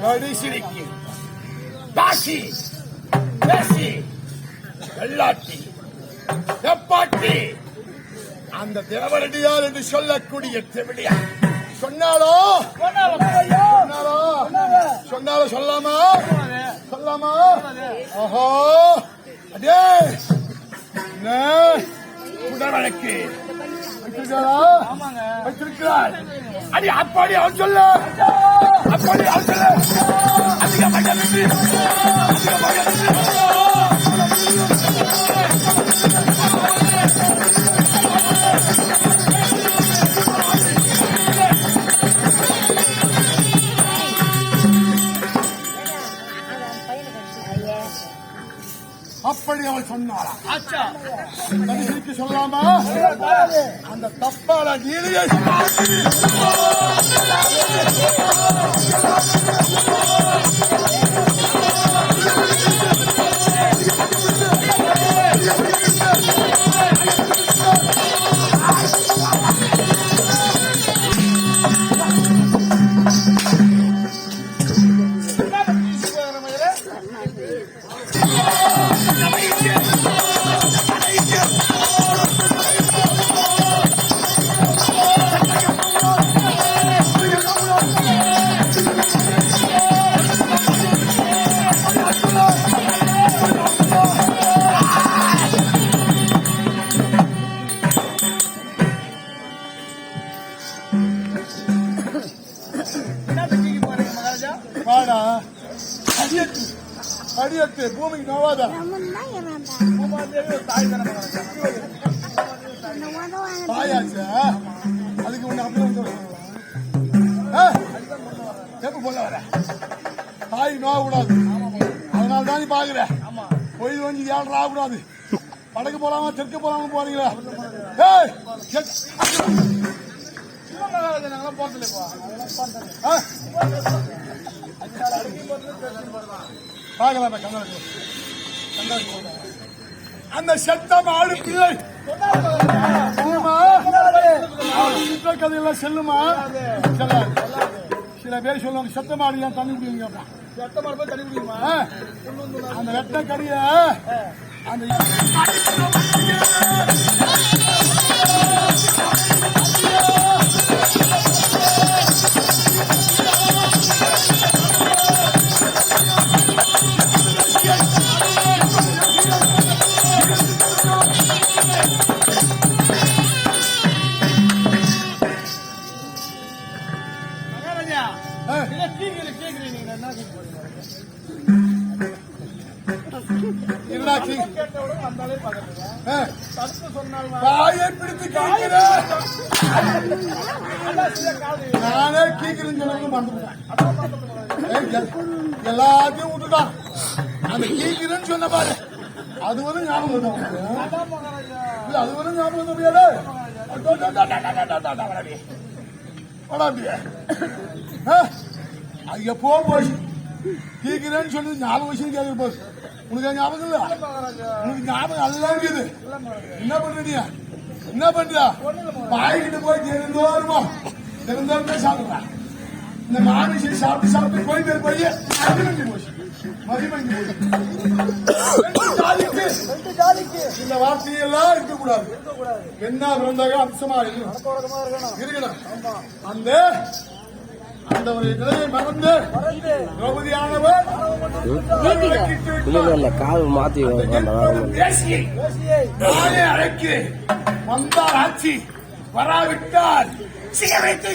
கடைசிக்கு தாசி பேசி வெள்ளாட்டி எப்பாட்டி அந்த தேவரடியார் என்று சொல்லக்கூடிய செவிலியா சொன்னாலோ? ஓஹோ என்ன? உடவழக்கு வச்சிருக்கிறாள் அடி அப்பாடி அவன் சொல்லு. அப்பாடி அவன் சொல்லு. அதிகமாக அதிகமாக அப்படி அவள் சொன்னாளா? கடைசிக்கு சொல்லாமா அந்த தப்பால நீதியை வாடா. அடியத்து அடியத்து பூமிக்கு நோவாதா? பாயாச்சா அதுக்கு உன்னை அப்படி வந்து எப்ப போல வர? தாய் நோவ கூடாது அதனால தான் நீ பாக்குற. பொய் வந்து ஏழரை ஆகக்கூடாது வடக்கு போலாமா தெற்கு போலாமா போறீங்களா? ஏய், எத்- அந்த செத்த மாடு பிள்ளை கதையெல்லாம் செல்லுமா? செல்லாது. சில பேர் சொல்லுவாங்க செத்த மாடு ஏன் தண்ணி குடிங்க செத்த மாடு போய் தண்ணி குடிக்குமா? ஆ? அந்த வெட்ட கடிய அந்த வாயை பிடித்து கேட்கிறேன் நானே ஏய், எல்- எல்லாத்தையும் விட்டுட்டான் அந்த கீக்கிறேன்னு சொன்ன பாரு அது வந்து ஞாபகம் இல்ல, அது வந்து ஞாபகம் முடியாது வடாப்பிய அது எப்போ போய் கீக்கிறேன்னு சொல்லி ஞாபகம் வச்சு கேட்க போது உனக்கு ஞாபகம் இல்ல? உனக்கு ஞாபகம் எல்லாம் இருக்குது. என்ன பண்ற என்ன பண்ற பாய்கிட்ட போய் தினந்தோறும் தினந்தோறும் சாப்பிடுற. இந்த மாமிசை சாப்பிட்டு சாப்பிட்டு போயிட்டு போய் மதிமங்கி போச்சு. மதிமங்கி போச்சு. ரெண்டு ஜாலிக்கு இந்த வார்த்தையெல்லாம் இருக்கக்கூடாது. என்ன பிறந்தாக அம்சமா இருக்கணும் இருக்கணும்? இருக்கணும். அந்த இல்ல இல்ல. கால் மாத்தி அழைக்கு வந்தால் ஆட்சி வராவிட்டால் சிகரெட்